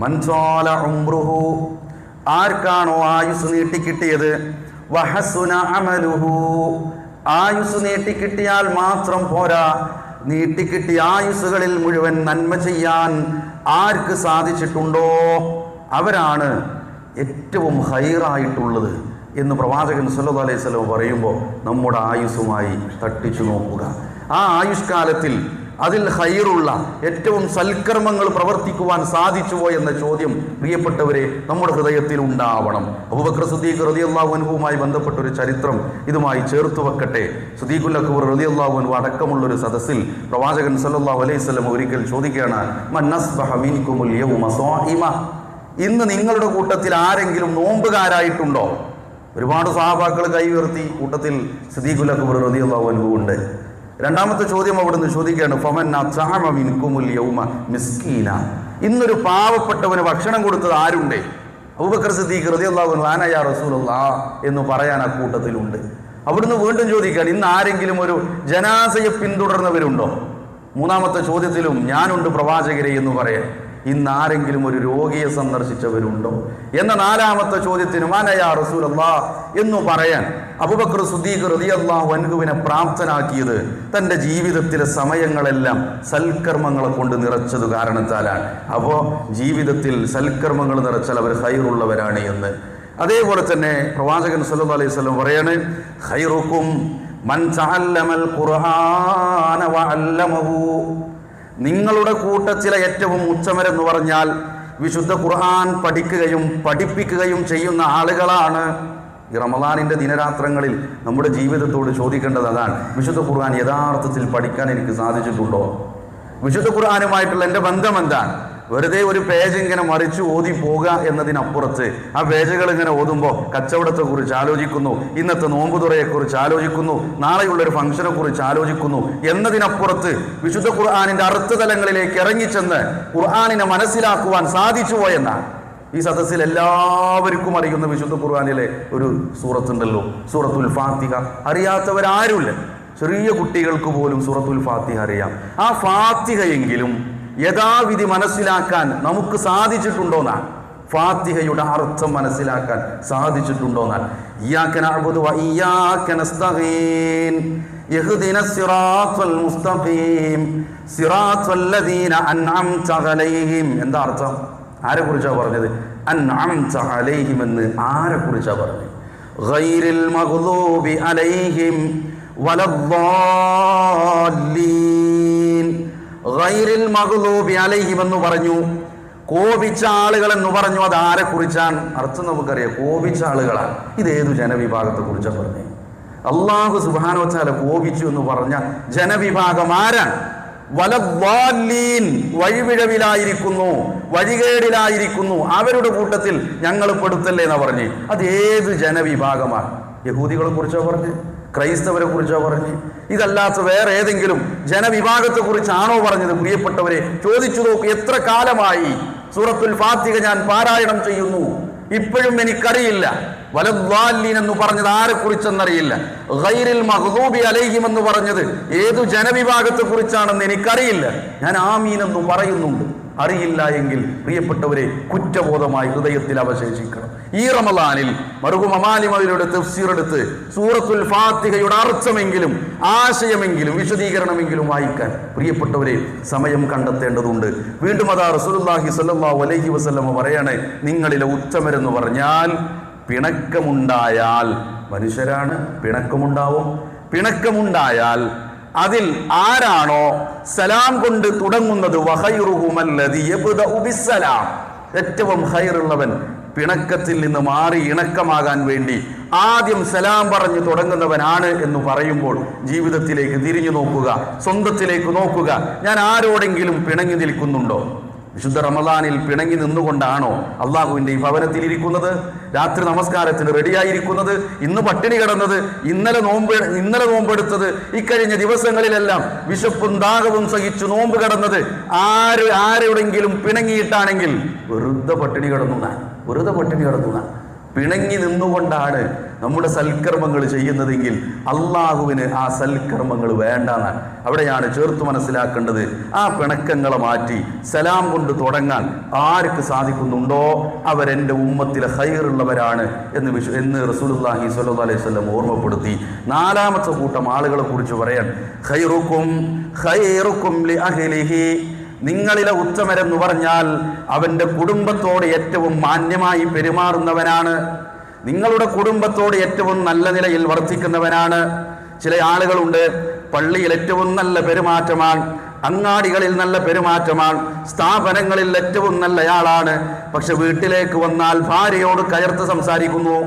മൻസാല ഉംറുഹു. ആർക്കാണോ ആയുസ് നീട്ടിക്കിട്ടിയത്? വഹസുന അമലുഹു. ആയുസ് നീട്ടിക്കിട്ടിയാൽ മാത്രം പോരാ. നീട്ടിക്കിട്ടിയ ആയുസ്സുകളിൽ മുഴുവൻ നന്മ ചെയ്യാൻ ആർക്ക് സാധിച്ചിട്ടുണ്ടോ? അവരാണ് ഏറ്റവും ഹൈറായിട്ടുള്ളത് എന്ന് പ്രവാചകൻ സല്ലു അലൈഹി വസല്ലം പറയുമ്പോൾ നമ്മുടെ ആയുസ്സുമായി തട്ടിച്ചു നോക്കുക. ആ ആയുഷ്കാലത്തിൽ അതിൽ ഹൈറുള്ള ഏറ്റവും സൽക്കർമ്മങ്ങൾ പ്രവർത്തിക്കുവാൻ സാധിച്ചുവോ എന്ന ചോദ്യം പ്രിയപ്പെട്ടവരെ നമ്മുടെ ഹൃദയത്തിൽ ഉണ്ടാവണം. അബുബക്ര സുദ്ദീഖ് റളിയല്ലാഹു അൻഹുവുമായി ബന്ധപ്പെട്ട ഒരു ചരിത്രം ഇതുമായി ചേർത്ത് വെക്കട്ടെ. സുദീഖുൽ അക്ബർ റളിയല്ലാഹു അൻഹു അടക്കമുള്ള ഒരു സദസ്സിൽ പ്രവാചകൻ സല്ലല്ലാഹു അലൈഹി വസല്ലം ഒരിക്കൽ ചോദിക്കുകയാണ് ഇന്ന് നിങ്ങളുടെ കൂട്ടത്തിൽ ആരെങ്കിലും നോമ്പുകാരായിട്ടുണ്ടോ? ഒരുപാട് സഹാബാക്കൾ കൈ ഉയർത്തി കൂട്ടത്തിൽ സിദ്ദീഖുൽ അക്ബർ അൻഹു ഉണ്ട്. രണ്ടാമത്തെ ചോദ്യം അവിടുന്ന് ചോദിക്കുകയാണ് ഫമൻ യൗമ മിസ്കീന. ഇന്നൊരു പാവപ്പെട്ടവന് ഭക്ഷണം കൊടുത്തത് ആരുണ്ടേ? അബൂബക്കർ സിദ്ദീഖ് ആന എന്ന് പറയാൻ ആ കൂട്ടത്തിലുണ്ട്. അവിടുന്ന് വീണ്ടും ചോദിക്കുകയാണ് ഇന്ന് ആരെങ്കിലും ഒരു ജനാസയെ പിന്തുടർന്നവരുണ്ടോ? മൂന്നാമത്തെ ചോദ്യത്തിലും ഞാനുണ്ട് പ്രവാചകരെ എന്ന് പറയാൻ. ഇന്ന് ആരെങ്കിലും ഒരു രോഗിയെ സന്ദർശിച്ചവരുണ്ടോ? എന്ന നാലാമത്തെ ചോദ്യത്തിന് മാനയാ റസൂലല്ലാ? എന്ന് പറയാൻ അബുബക്കർ റതി റളിയല്ലാഹു അൻഹുവിനെ പ്രാപ്തനാക്കിയത് തന്റെ ജീവിതത്തിലെ സമയങ്ങളെല്ലാം സൽക്കർമ്മങ്ങളെ കൊണ്ട് നിറച്ചത് കാരണത്താലാണ്. അപ്പോൾ ജീവിതത്തിൽ സൽക്കർമ്മങ്ങൾ നിറച്ചാൽ അവർ ഹൈറുള്ളവരാണ് എന്ന്. അതേപോലെ തന്നെ പ്രവാചകൻ സല്ലു അലൈഹി സ്വലം പറയാണ് ഹൈറുക്കും മൻ ഖുർആന വഅല്ലമഹു. നിങ്ങളുടെ കൂട്ടത്തിലെ ഏറ്റവും ഉച്ചമരെന്ന് പറഞ്ഞാൽ വിശുദ്ധ ഖുർആൻ പഠിക്കുകയും പഠിപ്പിക്കുകയും ചെയ്യുന്ന ആളുകളാണ് ഈ റമദാനിന്റെ ദിനരാത്രങ്ങളിൽ നമ്മുടെ ജീവിതത്തോട് ചോദിക്കേണ്ടത് അതാണ്. വിശുദ്ധ ഖുർആൻ യഥാർത്ഥത്തിൽ പഠിക്കാൻ എനിക്ക് സാധിച്ചിട്ടുണ്ടോ? വിശുദ്ധ ഖുർആാനുമായിട്ടുള്ള എന്റെ ബന്ധം എന്താണ്? വെറുതെ ഒരു പേജ് ഇങ്ങനെ മറിച്ച് ഓതി പോകുക എന്നതിനപ്പുറത്ത് ആ പേജുകൾ ഇങ്ങനെ ഓതുമ്പോൾ കച്ചവടത്തെ കുറിച്ച് ആലോചിക്കുന്നു ഇന്നത്തെ നോമ്പുതുറയെക്കുറിച്ച് ആലോചിക്കുന്നു നാളെയുള്ള ഒരു ഫംഗ്ഷനെ കുറിച്ച് ആലോചിക്കുന്നു എന്നതിനപ്പുറത്ത് വിശുദ്ധ ഖുർആാനിന്റെ അർത്ഥതലങ്ങളിലേക്ക് ഇറങ്ങിച്ചെന്ന് ഖുർആാനിനെ മനസ്സിലാക്കുവാൻ സാധിച്ചു പോയെന്നാണ് ഈ സദസ്സിൽ എല്ലാവർക്കും അറിയുന്ന വിശുദ്ധ ഖുർആാനിലെ ഒരു സൂറത്തുണ്ടല്ലോ സൂറത്തുൽ ഫാത്തിഹ. അറിയാത്തവരാരുമില്ല? ചെറിയ കുട്ടികൾക്ക് പോലും സൂറത്തുൽ ഫാത്തിഹ അറിയാം. ആ ഫാത്തിഹയെങ്കിലും യഥാവിധി മനസ്സിലാക്കാൻ നമുക്ക് സാധിച്ചിട്ടുണ്ടോന്നാണ്. ഫാത്തിഹയുടെ അർത്ഥം മനസ്സിലാക്കാൻ സാധിച്ചിട്ടുണ്ടോന്നാണ്. എന്താ അർത്ഥം? ആരെ കുറിച്ചാ പറഞ്ഞത്? എന്ന് ആരെ കുറിച്ചാ പറഞ്ഞത്? ഗൈറിൽ മഗ്ളൂബി അലൈഹിം വലദ്ദാല്ലീൻ. ഗൈറിൽ മകുലൂബി അലൈഹിം എന്ന് പറഞ്ഞു കോപിച്ച ആളുകൾ എന്ന് പറഞ്ഞു അത് ആരെ കുറിച്ചാണ്? അർത്ഥം നമുക്കറിയാം കോപിച്ച ആളുകളാണ്. ഇത് ഏതു ജനവിഭാഗത്തെ കുറിച്ചാണ് പറഞ്ഞത് അള്ളാഹു സുബാനോച്ചാല കോപിച്ചു എന്ന് പറഞ്ഞ ജനവിഭാഗം ആരാണ്? വലവാലീൻ വഴിവിഴവിലായിരിക്കുന്നു വഴികേടിലായിരിക്കുന്നു. അവരുടെ കൂട്ടത്തിൽ ഞങ്ങൾ പെടുത്തല്ലേ എന്നാ പറഞ്ഞ്? അത് ഏത് ജനവിഭാഗമാണ്? യഹൂദികളെ കുറിച്ചോ പറഞ്ഞ്? ക്രൈസ്തവരെ കുറിച്ചോ പറഞ്ഞ്. ഇതല്ലാത്ത വേറെ ഏതെങ്കിലും ജനവിഭാഗത്തെക്കുറിച്ചാണോ പറഞ്ഞത്? പ്രിയപ്പെട്ടവരെ ചോദിച്ചു നോക്കി എത്ര കാലമായി സൂറത്തുൽ ഫാത്തിക ഞാൻ പാരായണം ചെയ്യുന്നു? ഇപ്പോഴും എനിക്കറിയില്ല. വലദ്വാലീൻ എന്ന് പറഞ്ഞത് ആരെ കുറിച്ചെന്നറിയില്ല ഗൈറിൽ മഹദൂബി അലൈഹിം എന്ന് പറഞ്ഞത് ഏതു ജനവിഭാഗത്തെ കുറിച്ചാണെന്ന് എനിക്കറിയില്ല. ഞാൻ ആമീൻ എന്ന് പറയുന്നുണ്ട്. അറിയില്ല എങ്കിൽ പ്രിയപ്പെട്ടവരെ കുറ്റബോധമായി ഹൃദയത്തിൽ അവശേഷിക്കണം. ഈ റമലാനിൽ മറുകും അമാലിമതിലൂടെ തഫ്സീറെടുത്ത് സൂറത്തുൽ ഫാത്തിഹയുടെ അർത്ഥമെങ്കിലും ആശയമെങ്കിലും വിശദീകരണമെങ്കിലും വായിക്കാൻ പ്രിയപ്പെട്ടവരെ സമയം കണ്ടെത്തേണ്ടതുണ്ട്. വീണ്ടും അതാ റസൂലുള്ളാഹി സ്വല്ലല്ലാഹു അലൈഹി വസല്ലമ പറയാണ് നിങ്ങളിലെ ഉത്തമരെന്ന് പറഞ്ഞാൽ പിണക്കമുണ്ടായാൽ മനുഷ്യരാണ്. പിണക്കമുണ്ടാവും. പിണക്കമുണ്ടായാൽ അതിൽ ആരാണോ സലാം കൊണ്ട് തുടങ്ങുന്നത്? ഏറ്റവും ഹൈറുള്ളവൻ പിണക്കത്തിൽ നിന്ന് മാറി ഇണക്കമാകാൻ വേണ്ടി ആദ്യം സലാം പറഞ്ഞു തുടങ്ങുന്നവനാണ് എന്ന് പറയുമ്പോൾ ജീവിതത്തിലേക്ക് തിരിഞ്ഞു നോക്കുക സ്വന്തത്തിലേക്ക് നോക്കുക. ഞാൻ ആരോടെങ്കിലും പിണങ്ങി നിൽക്കുന്നുണ്ടോ? വിശുദ്ധ റമദാനിൽ പിണങ്ങി നിന്നുകൊണ്ടാണോ അള്ളാഹുവിന്റെ ഈ ഭവനത്തിൽ ഇരിക്കുന്നത്? രാത്രി നമസ്കാരത്തിന് റെഡിയായിരിക്കുന്നത് ഇന്ന് പട്ടിണി കിടന്നത് ഇന്നലെ നോമ്പ് ഇന്നലെ നോമ്പെടുത്തത് ഇക്കഴിഞ്ഞ ദിവസങ്ങളിലെല്ലാം വിശപ്പും ദാഹവും സഹിച്ചു നോമ്പ് കിടന്നത് ആര് ആരോടെങ്കിലും പിണങ്ങിയിട്ടാണെങ്കിൽ വെറുതെ പട്ടിണി കിടന്നു വെറുതെ പട്ടിണി കിടന്നു പിണങ്ങി നിന്നുകൊണ്ടാണ് നമ്മുടെ സൽക്കർമ്മങ്ങൾ ചെയ്യുന്നതെങ്കിൽ അള്ളാഹുവിന് ആ സൽക്കർമ്മങ്ങൾ വേണ്ടെന്നാണ്. അവിടെയാണ് ചേർത്ത് മനസ്സിലാക്കേണ്ടത്. ആ പിണക്കങ്ങളെ മാറ്റി സലാം കൊണ്ട് തുടങ്ങാൻ ആർക്ക് സാധിക്കുന്നുണ്ടോ? അവരെന്റെ ഉമ്മത്തിലെ ഹൈറുള്ളവരാണ് എന്ന് വിശ്വ എന്ന് റസൂലുള്ളാഹി സ്വല്ലു അലൈഹി വസല്ലം ഓർമ്മപ്പെടുത്തി. നാലാമത്തെ കൂട്ടം ആളുകളെ കുറിച്ച് പറയാൻ ഹൈറുക്കും ഹൈറുക്കും നിങ്ങളിലെ ഉത്തമരെന്ന് പറഞ്ഞാൽ അവന്റെ കുടുംബത്തോട് ഏറ്റവും മാന്യമായി പെരുമാറുന്നവനാണ്. നിങ്ങളുടെ കുടുംബത്തോട് ഏറ്റവും നല്ല നിലയിൽ വർത്തിക്കുന്നവനാണ്. ചില ആളുകളുണ്ട് പള്ളിയിൽ ഏറ്റവും നല്ല പെരുമാറ്റമാണ് അങ്ങാടികളിൽ നല്ല പെരുമാറ്റമാണ് സ്ഥാപനങ്ങളിൽ ഏറ്റവും നല്ലയാളാണ്. പക്ഷെ വീട്ടിലേക്ക് വന്നാൽ ഭാര്യയോട് കയർത്ത് സംസാരിക്കുന്നു.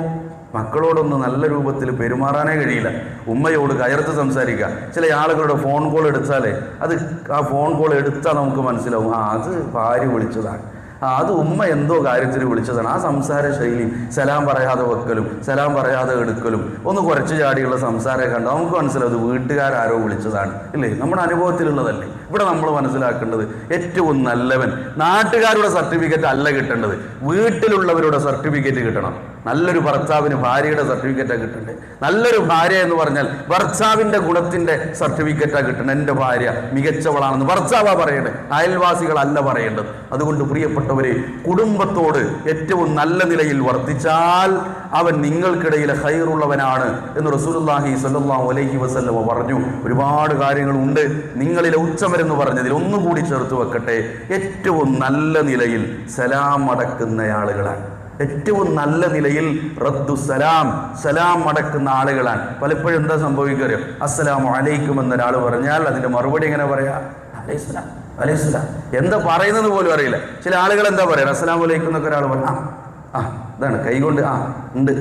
മക്കളോടൊന്ന് നല്ല രൂപത്തിൽ പെരുമാറാനേ കഴിയില്ല. ഉമ്മയോട് കയർത്ത് സംസാരിക്കുക. ചില ആളുകളുടെ ഫോൺ കോൾ എടുത്താലേ അത് ആ ഫോൺ കോൾ എടുത്താൽ നമുക്ക് മനസ്സിലാവും. ആ അത് ഭാര്യ വിളിച്ചതാണ്. ആ അത് ഉമ്മ എന്തോ കാര്യത്തിന് വിളിച്ചതാണ്. ആ സംസാര ശൈലി സലാം പറയാതെ വെക്കലും സലാം പറയാതെ എടുക്കലും ഒന്ന് കുറച്ച് ചാടിയുള്ള സംസാരം കണ്ട്. നമുക്ക് മനസ്സിലാവും അത് വീട്ടുകാരാരോ വിളിച്ചതാണ്. ഇല്ലേ? നമ്മുടെ അനുഭവത്തിലുള്ളതല്ലേ? ഇവിടെ നമ്മൾ മനസ്സിലാക്കേണ്ടത് ഏറ്റവും നല്ലവൻ. നാട്ടുകാരുടെ സർട്ടിഫിക്കറ്റ് അല്ല കിട്ടേണ്ടത്. വീട്ടിലുള്ളവരുടെ സർട്ടിഫിക്കറ്റ് കിട്ടണം. നല്ലൊരു ഭർത്താവിന് ഭാര്യയുടെ സർട്ടിഫിക്കറ്റാണ് കിട്ടേണ്ടത് നല്ലൊരു ഭാര്യ എന്ന് പറഞ്ഞാൽ ഭർത്താവിന്റെ ഗുണത്തിന്റെ സർട്ടിഫിക്കറ്റാണ് കിട്ടേണ്ടത് എന്റെ ഭാര്യ മികച്ചവളാണെന്ന് ഭർത്താവാ പറയേണ്ടത് അയൽവാസികളല്ല പറയേണ്ടത്. അതുകൊണ്ട് പ്രിയപ്പെട്ടവരെ കുടുംബത്തോട് ഏറ്റവും നല്ല നിലയിൽ വർത്തിച്ചാൽ അവൻ നിങ്ങൾക്കിടയിലെ ഹൈറുള്ളവനാണ് എന്ന് റസൂലുള്ളാഹി സ്വല്ലല്ലാഹു അലൈഹി വസല്ലമ പറഞ്ഞു. ഒരുപാട് കാര്യങ്ങളുണ്ട്. നിങ്ങളിലെ ഉച്ചമരെന്ന് പറഞ്ഞതിൽ ഒന്നുകൂടി ചേർത്ത് വെക്കട്ടെ. ഏറ്റവും നല്ല നിലയിൽ സലാം അടക്കുന്ന ആളുകളാണ്. ഏറ്റവും നല്ല നിലയിൽ റദ്ദു സലാം സലാം അടക്കുന്ന ആളുകളാണ്. പലപ്പോഴും എന്താ സംഭവിക്കുക അസ്സലാമു അലൈക്കും എന്നൊരാൾ പറഞ്ഞാൽ അതിന്റെ മറുപടി എങ്ങനെ പറയാ? അലൈസ്ലാം അലൈസ്ലാം എന്താ പറയുന്നത് പോലും അറിയില്ല. ചില ആളുകൾ എന്താ പറയുക അസ്സലാം അലൈക്കും എന്നൊക്കെ ഒരാൾ പറഞ്ഞു ആ ആ ഇതാണ്. കൈകൊണ്ട് ആ ഉണ്ട്.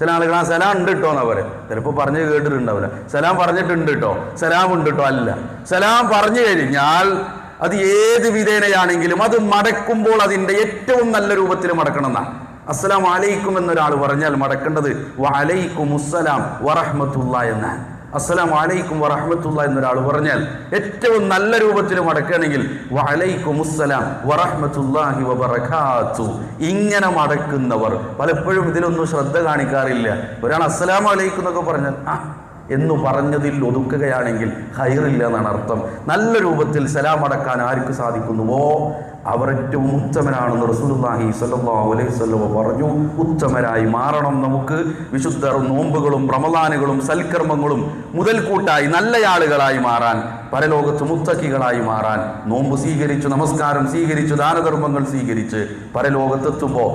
ചില ആളുകൾ ആ സലാം ഉണ്ട് കേട്ടോ എന്നാ പറയാം. ചിലപ്പോൾ പറഞ്ഞ് കേട്ടിട്ടുണ്ടാവില്ല. സലാം പറഞ്ഞിട്ടുണ്ട് കേട്ടോ സലാം ഉണ്ട് കേട്ടോ അല്ല. സലാം പറഞ്ഞു കഴിഞ്ഞാൽ അത് ഏത് വിധേനയാണെങ്കിലും അത് മടക്കുമ്പോൾ അതിന്റെ ഏറ്റവും നല്ല രൂപത്തിൽ മടക്കണം എന്നാണ് അസ്സലാം അലൈക്കും എന്നൊരാൾ പറഞ്ഞാൽ മടക്കേണ്ടത് വലൈക്കും അസ്സലാം വറഹ്മത്തുള്ള എന്ന്. അസ്സലാം അലൈക്കും വറഹ്മത്തുള്ള എന്നൊരാൾ പറഞ്ഞാൽ ഏറ്റവും നല്ല രൂപത്തിൽ മടക്കുകയാണെങ്കിൽ വലൈക്കും അസ്സലാം വറഹ്മത്തുള്ളാഹി വബറകാത്തു. ഇങ്ങനെ മടക്കുന്നവർ. പലപ്പോഴും ഇതിലൊന്നും ശ്രദ്ധ കാണിക്കാറില്ല. ഒരാൾ അസ്സലാം അലൈക്കും എന്നൊക്കെ പറഞ്ഞാൽ ആ എന്ന് പറഞ്ഞതിൽ ഒതുക്കുകയാണെങ്കിൽ ഹൈറില്ല എന്നാണ് അർത്ഥം. നല്ല രൂപത്തിൽ സലാം അടക്കാൻ ആർക്ക് സാധിക്കുന്നുവോ? അവർ ഏറ്റവും ഉത്തമനാണെന്ന് റസൂലുള്ളാഹി സ്വല്ലല്ലാഹു അലൈഹി വസല്ലം പറഞ്ഞു. ഉത്തമരായി മാറണം നമുക്ക്. വിശുദ്ധർ നോമ്പുകളും റമദാനുകളും സൽക്കർമ്മങ്ങളും മുതൽക്കൂട്ടായി നല്ല ആളുകളായി മാറാൻ പരലോകത്ത് മുത്തക്കികളായി മാറാൻ നോമ്പ് സ്വീകരിച്ചു നമസ്കാരം സ്വീകരിച്ചു ദാനധർമ്മങ്ങൾ സ്വീകരിച്ച് പരലോകത്തെത്തുമ്പോൾ